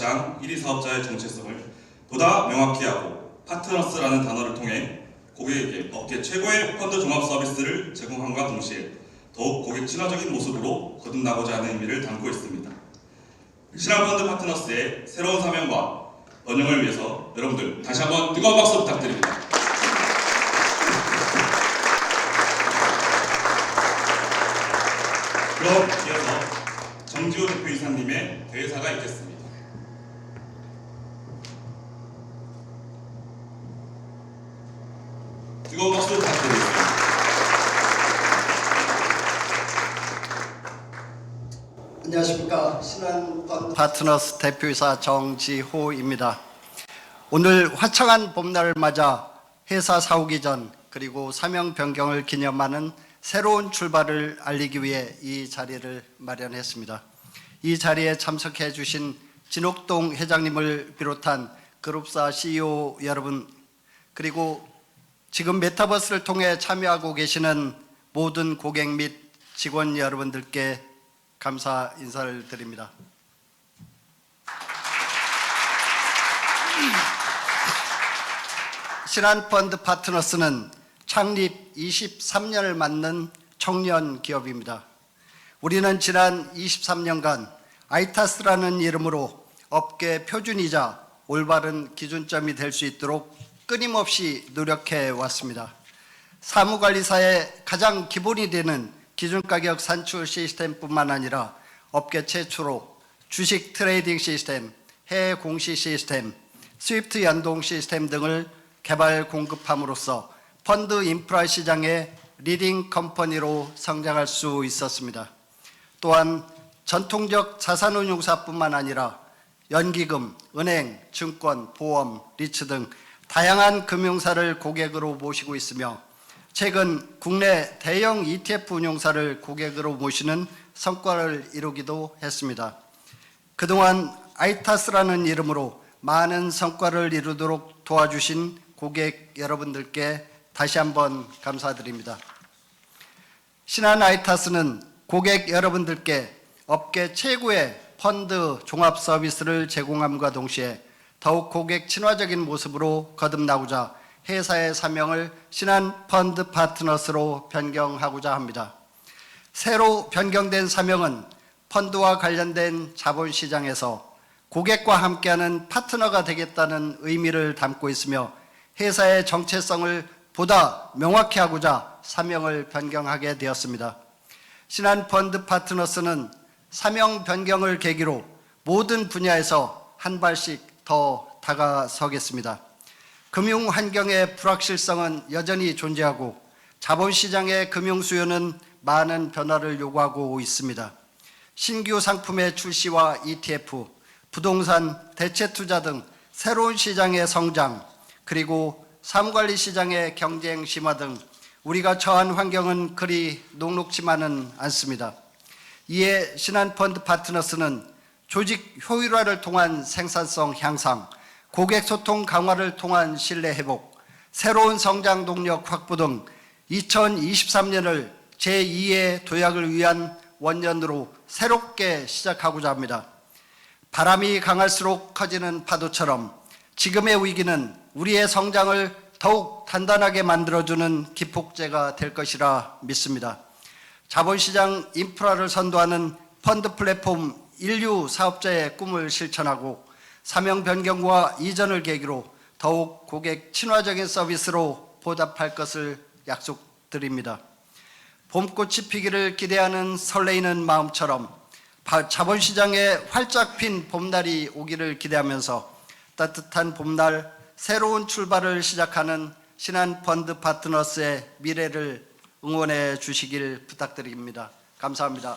시장 1위 사업자의 정체성을 보다 명확히 하고 파트너스라는 단어를 통해 고객에게 업계 최고의 펀드 종합 서비스를 제공함과 동시에 더욱 고객 친화적인 모습으로 거듭나고자 하는 의미를 담고 있습니다. 신한펀드 파트너스의 새로운 사명과 번영을 위해서 여러분들 다시 한번 뜨거운 박수 부탁드립니다. 그럼 이어서 정지호 대표이사님의 대사가 있겠습니다. 뜨거운 박수 부탁드리겠습니다. 안녕하십니까 신한펀드 파트너스 대표이사 정지호입니다. 오늘 화창한 봄날을 맞아 회사 사오기 전 그리고 사명 변경을 기념하는 새로운 출발을 알리기 위해 이 자리를 마련했습니다. 이 자리에 참석해 주신 진옥동 회장님을 비롯한 그룹사 CEO 여러분 그리고 지금 메타버스를 통해 참여하고 계시는 모든 고객 및 직원 여러분들께 감사 인사를 드립니다. 신한펀드 파트너스는 창립 23년을 맞는 청년 기업입니다. 우리는 지난 23년간 아이타스라는 이름으로 업계 표준이자 올바른 기준점이 될 수 있도록 끊임없이 노력해 왔습니다. 사무관리사의 가장 기본이 되는 기준가격 산출 시스템뿐만 아니라 업계 최초로 주식 트레이딩 시스템, 해외 공시 시스템, 스위프트 연동 시스템 등을 개발 공급함으로써 펀드 인프라 시장의 리딩 컴퍼니로 성장할 수 있었습니다. 또한 전통적 자산운용사뿐만 아니라 연기금, 은행, 증권, 보험, 리츠 등 다양한 금융사를 고객으로 모시고 있으며 최근 국내 대형 ETF 운용사를 고객으로 모시는 성과를 이루기도 했습니다. 그동안 아이타스라는 이름으로 많은 성과를 이루도록 도와주신 고객 여러분들께 다시 한번 감사드립니다. 신한 아이타스는 고객 여러분들께 업계 최고의 펀드 종합 서비스를 제공함과 동시에 더욱 고객 친화적인 모습으로 거듭나고자 회사의 사명을 신한 펀드 파트너스로 변경하고자 합니다. 새로 변경된 사명은 펀드와 관련된 자본시장에서 고객과 함께하는 파트너가 되겠다는 의미를 담고 있으며 회사의 정체성을 보다 명확히 하고자 사명을 변경하게 되었습니다. 신한펀드 파트너스는 사명 변경을 계기로 모든 분야에서 한 발씩 더 다가서겠습니다. 금융 환경의 불확실성은 여전히 존재하고 자본시장의 금융 수요는 많은 변화를 요구하고 있습니다. 신규 상품의 출시와 ETF, 부동산, 대체 투자 등 새로운 시장의 성장, 그리고 사무관리 시장의 경쟁 심화 등 우리가 처한 환경은 그리 녹록지만은 않습니다. 이에 신한펀드 파트너스는 조직 효율화를 통한 생산성 향상, 고객 소통 강화를 통한 신뢰 회복, 새로운 성장 동력 확보 등 2023년을 제2의 도약을 위한 원년으로 새롭게 시작하고자 합니다. 바람이 강할수록 커지는 파도처럼 지금의 위기는 우리의 성장을 더욱 단단하게 만들어주는 기폭제가 될 것이라 믿습니다. 자본시장 인프라를 선도하는 펀드 플랫폼 인류 사업자의 꿈을 실천하고 사명 변경과 이전을 계기로 더욱 고객 친화적인 서비스로 보답할 것을 약속드립니다. 봄꽃이 피기를 기대하는 설레이는 마음처럼 바- 자본시장에 활짝 핀 봄날이 오기를 기대하면서 따뜻한 봄날 새로운 출발을 시작하는 신한펀드 파트너스의 미래를 응원해 주시길 부탁드립니다. 감사합니다.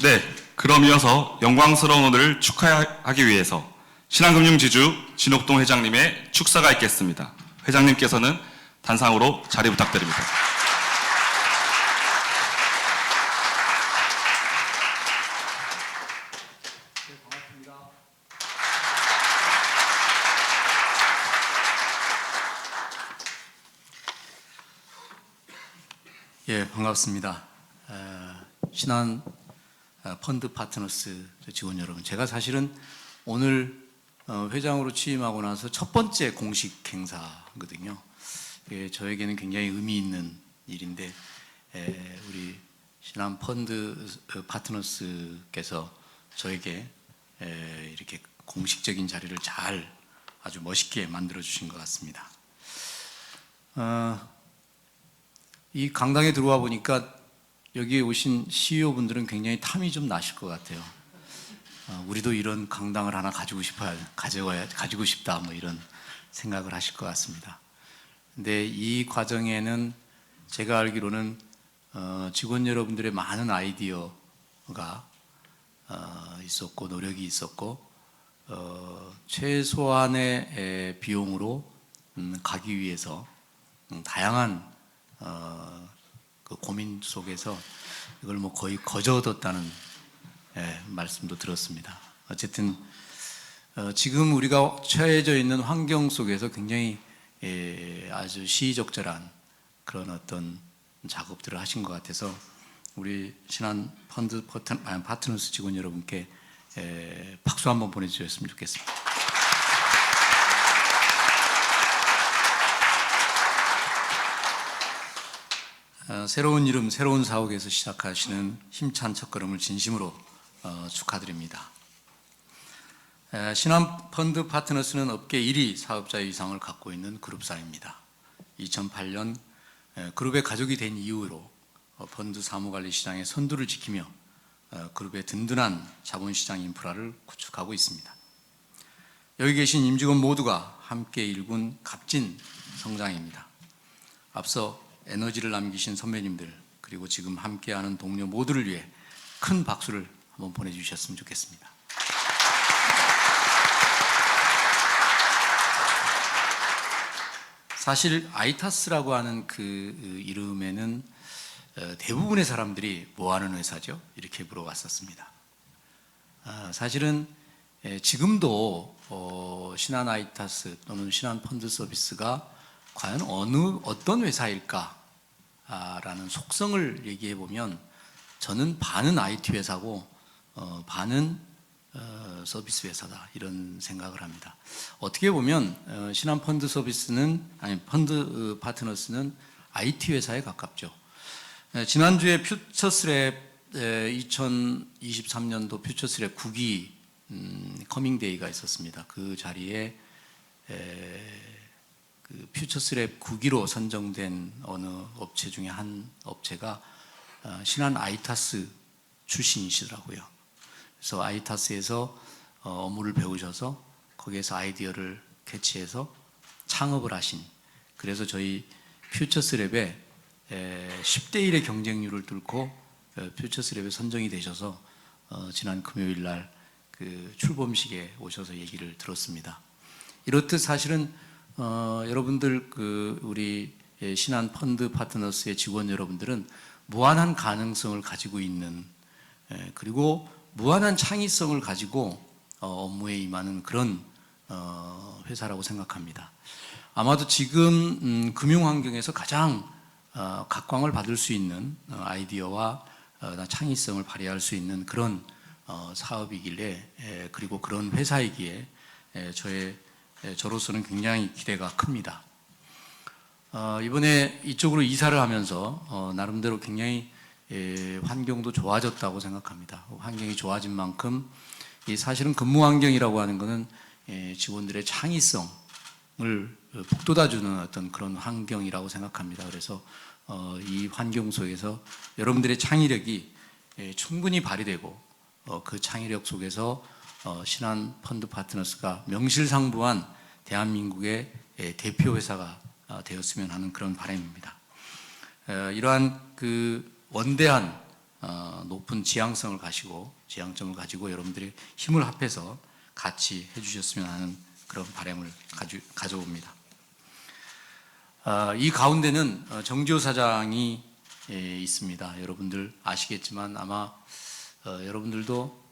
네, 그럼 이어서 영광스러운 오늘을 축하하기 위해서 신한금융지주 진옥동 회장님의 축사가 있겠습니다. 회장님께서는 단상으로 자리 부탁드립니다. 예, 반갑습니다. 에, 신한 어, 펀드 파트너스 직원 여러분, 제가 사실은 오늘 어, 회장으로 취임하고 나서 첫 번째 공식 행사거든요. 예, 저에게는 굉장히 의미 있는 일인데 에, 우리 신한 펀드 어, 파트너스께서 저에게 에, 이렇게 공식적인 자리를 잘 아주 멋있게 만들어 주신 것 같습니다. 어, 이 강당에 들어와 보니까 여기에 오신 CEO 분들은 굉장히 탐이 좀 나실 것 같아요. 어, 우리도 이런 강당을 하나 가지고 싶어야 가져와야 가지고 싶다 뭐 이런 생각을 하실 것 같습니다. 근데 이 과정에는 제가 알기로는 어, 직원 여러분들의 많은 아이디어가 어, 있었고 노력이 있었고 어, 최소한의 에, 비용으로 음, 가기 위해서 음, 다양한 어, 그 고민 속에서 이걸 뭐 거의 거저 얻었다는 예, 말씀도 들었습니다. 어쨌든 어, 지금 우리가 처해져 있는 환경 속에서 굉장히 예, 아주 시의적절한 그런 어떤 작업들을 하신 것 같아서 우리 신한 펀드 파트너스 직원 여러분께 예, 박수 한번 보내주셨으면 좋겠습니다. 어, 새로운 이름, 새로운 사옥에서 시작하시는 힘찬 첫걸음을 진심으로 어, 축하드립니다. 에, 신한 펀드 파트너스는 업계 1위 사업자 이상을 갖고 있는 그룹사입니다. 2008년 에, 그룹의 가족이 된 이후로 어, 펀드 사무관리 시장의 선두를 지키며 어, 그룹의 든든한 자본시장 인프라를 구축하고 있습니다. 여기 계신 임직원 모두가 함께 일군 값진 성장입니다. 앞서 에너지를 남기신 선배님들 그리고 지금 함께하는 동료 모두를 위해 큰 박수를 한번 보내주셨으면 좋겠습니다. 사실 아이타스라고 하는 그 이름에는 어, 대부분의 사람들이 뭐 하는 회사죠? 이렇게 물어봤었습니다. 아, 사실은 예, 지금도 어, 신한 아이타스 또는 신한 펀드 서비스가 과연 어느 어떤 회사일까라는 속성을 얘기해 보면 저는 반은 IT 회사고 어, 반은 어, 서비스 회사다 이런 생각을 합니다. 어떻게 보면 어, 신한 펀드 서비스는 아니 펀드 어, 파트너스는 IT 회사에 가깝죠. 에, 지난주에 퓨처스랩 2023년도 퓨처스랩 9기 음, 커밍데이가 있었습니다. 그 자리에 에, 그 퓨처스랩 9기로 선정된 어느 업체 중에 한 업체가 어, 신한 아이타스 출신이시더라고요. 그래서 아이타스에서 어, 업무를 배우셔서 거기에서 아이디어를 캐치해서 창업을 하신 그래서 저희 퓨처스랩에 10대 1의 경쟁률을 뚫고 어, 퓨처스랩에 선정이 되셔서 어, 지난 금요일 날 그 출범식에 오셔서 얘기를 들었습니다. 이렇듯 사실은 어, 여러분들 그 우리 예, 신한 펀드 파트너스의 직원 여러분들은 무한한 가능성을 가지고 있는 예, 그리고 무한한 창의성을 가지고 어, 업무에 임하는 그런 어, 회사라고 생각합니다. 아마도 지금 음, 금융 환경에서 가장 어, 각광을 받을 수 있는 어, 아이디어와 어, 창의성을 발휘할 수 있는 그런 어, 사업이길래 에, 그리고 그런 회사이기에 에, 저의 에, 저로서는 굉장히 기대가 큽니다. 어, 이번에 이쪽으로 이사를 하면서 어, 나름대로 굉장히 에, 환경도 좋아졌다고 생각합니다. 환경이 좋아진 만큼 이 사실은 근무 환경이라고 하는 것은 에, 직원들의 창의성을 어, 북돋아주는 어떤 그런 환경이라고 생각합니다. 그래서 어, 이 환경 속에서 여러분들의 창의력이 에, 충분히 발휘되고 어, 그 창의력 속에서 어, 신한 펀드 파트너스가 명실상부한 대한민국의 에, 대표 회사가 어, 되었으면 하는 그런 바람입니다. 에, 이러한 그 원대한 어, 높은 지향성을 가지고 지향점을 가지고 여러분들이 힘을 합해서 같이 해주셨으면 하는 그런 바람을 가져, 가져옵니다. 아, 이 가운데는 어, 정지호 사장이 예, 있습니다. 여러분들 아시겠지만 아마 어, 여러분들도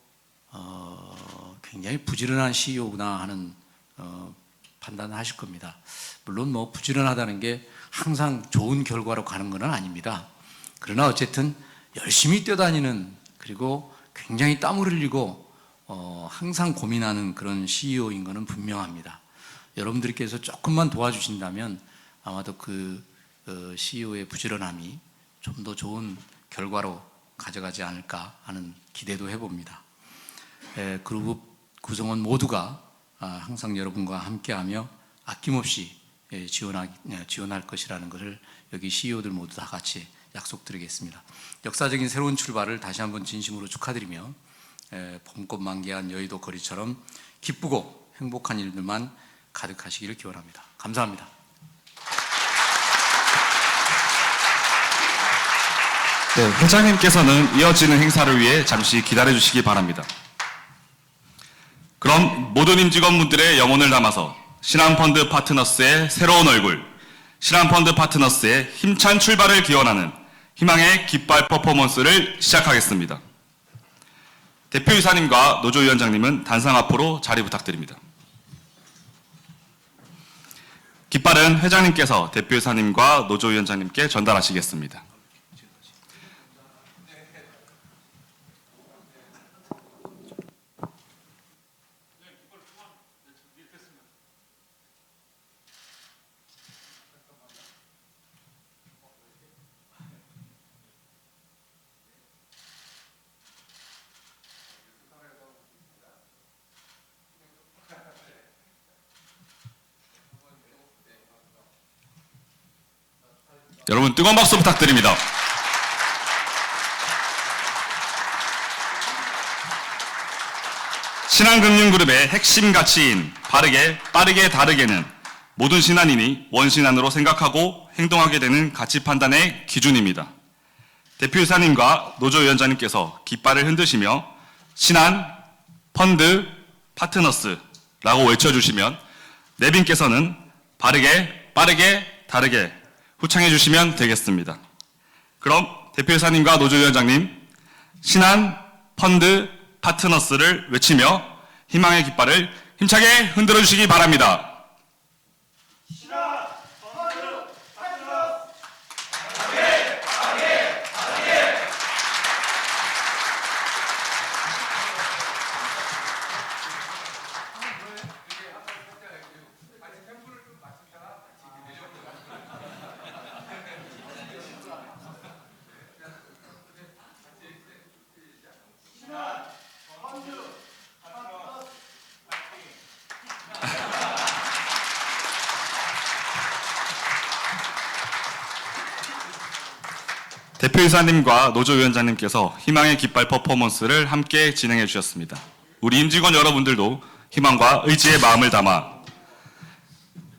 어, 굉장히 부지런한 CEO구나 하는 어, 판단을 하실 겁니다. 물론 뭐 부지런하다는 게 항상 좋은 결과로 가는 것은 아닙니다. 그러나 어쨌든 열심히 뛰어다니는 그리고 굉장히 땀을 흘리고 어, 항상 고민하는 그런 CEO인 것은 분명합니다. 여러분들께서 조금만 도와주신다면 아마도 그 어, CEO의 부지런함이 좀 더 좋은 결과로 가져가지 않을까 하는 기대도 해봅니다. 에, 그룹 구성원 모두가 아, 항상 여러분과 함께하며 아낌없이 예, 지원하, 예, 지원할 것이라는 것을 여기 CEO들 모두 다 같이 약속드리겠습니다. 역사적인 새로운 출발을 다시 한번 진심으로 축하드리며 에, 봄꽃 만개한 여의도 거리처럼 기쁘고 행복한 일들만 가득하시기를 기원합니다. 감사합니다. 네, 회장님께서는 이어지는 행사를 위해 잠시 기다려 주시기 바랍니다. 그럼 모든 임직원분들의 영혼을 담아서 신한펀드 파트너스의 새로운 얼굴, 신한펀드 파트너스의 힘찬 출발을 기원하는 희망의 깃발 퍼포먼스를 시작하겠습니다. 대표이사님과 노조위원장님은 단상 앞으로 자리 부탁드립니다. 깃발은 회장님께서 대표이사님과 노조위원장님께 전달하시겠습니다. 뜨거운 박수 부탁드립니다. 신한금융그룹의 핵심 가치인 바르게, 빠르게, 다르게는 모든 신한인이 원신한으로 생각하고 행동하게 되는 가치 판단의 기준입니다. 대표이사님과 노조위원장님께서 깃발을 흔드시며 신한, 펀드, 파트너스라고 외쳐주시면 내빈께서는 바르게, 빠르게, 다르게 후창해 주시면 되겠습니다. 그럼 대표이사님과 노조위원장님, 신한, 펀드, 파트너스를 외치며 희망의 깃발을 힘차게 흔들어 주시기 바랍니다. 대표이사님과 노조위원장님께서 희망의 깃발 퍼포먼스를 함께 진행해 주셨습니다. 우리 임직원 여러분들도 희망과 의지의 마음을 담아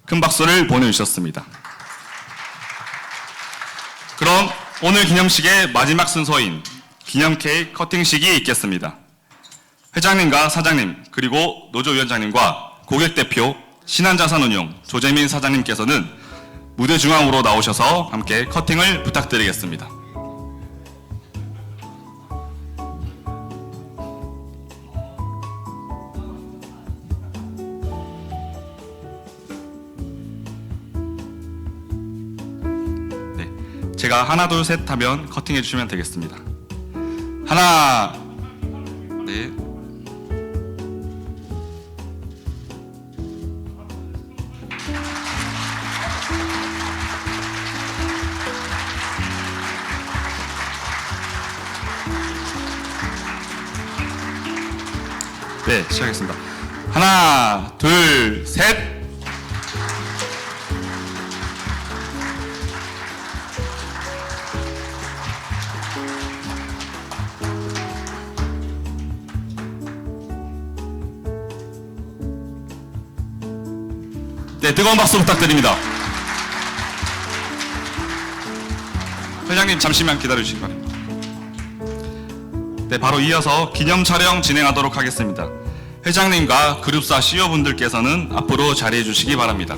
큰 박수를 보내주셨습니다. 그럼 오늘 기념식의 마지막 순서인 기념 케이크 커팅식이 있겠습니다. 회장님과 사장님 그리고 노조위원장님과 고객대표 신한자산운용 조재민 사장님께서는 무대 중앙으로 나오셔서 함께 커팅을 부탁드리겠습니다. 제가 하나 둘 셋 하면 커팅해 주시면 되겠습니다. 하나, 네. 네, 시작하겠습니다. 하나, 둘, 셋. 뜨거운 박수 부탁드립니다. 회장님 잠시만 기다려 주시기 바랍니다. 네, 바로 이어서 기념 촬영 진행하도록 하겠습니다. 회장님과 그룹사 CEO분들께서는 앞으로 자리해 주시기 바랍니다.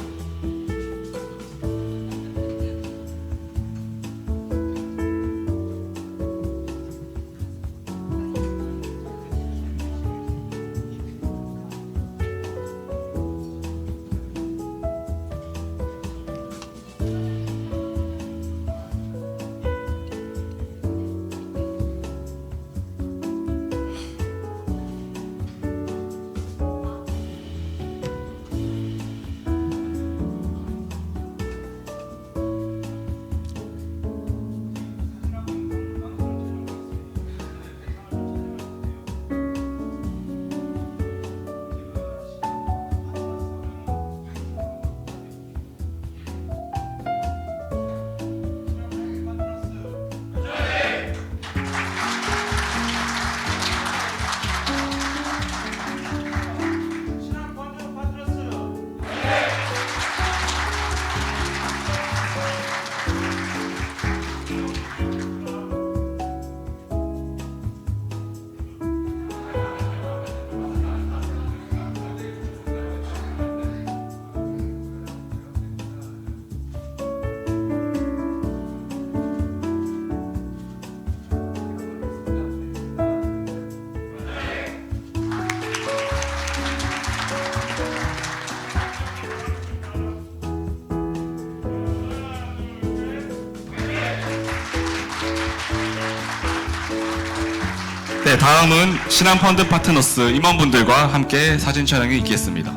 다음은 신한펀드 파트너스 임원분들과 함께 사진 촬영이 있겠습니다.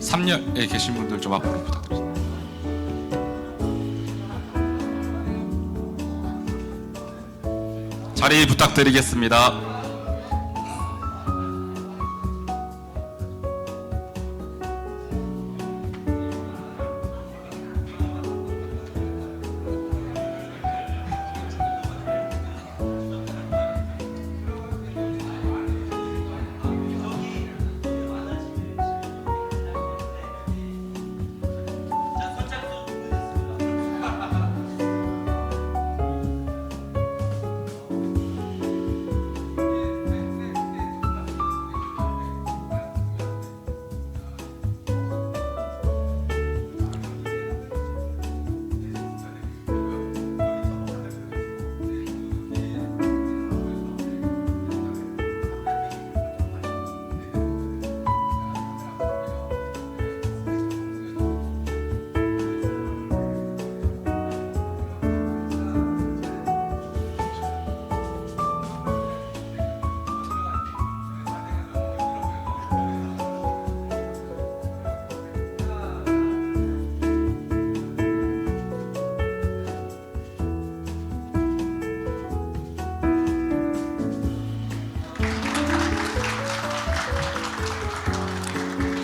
삼년에 계신 분들 좀 앞으로 부탁드립니다. 자리 부탁드리겠습니다.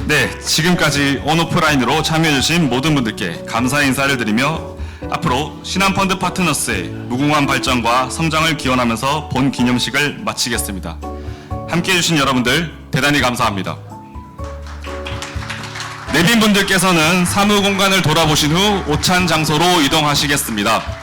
네, 지금까지 온오프라인으로 참여해주신 모든 분들께 감사 인사를 드리며 앞으로 신한펀드 파트너스의 무궁한 발전과 성장을 기원하면서 본 기념식을 마치겠습니다. 함께 해주신 여러분들 대단히 감사합니다. 내빈 분들께서는 사무 공간을 돌아보신 후 오찬 장소로 이동하시겠습니다.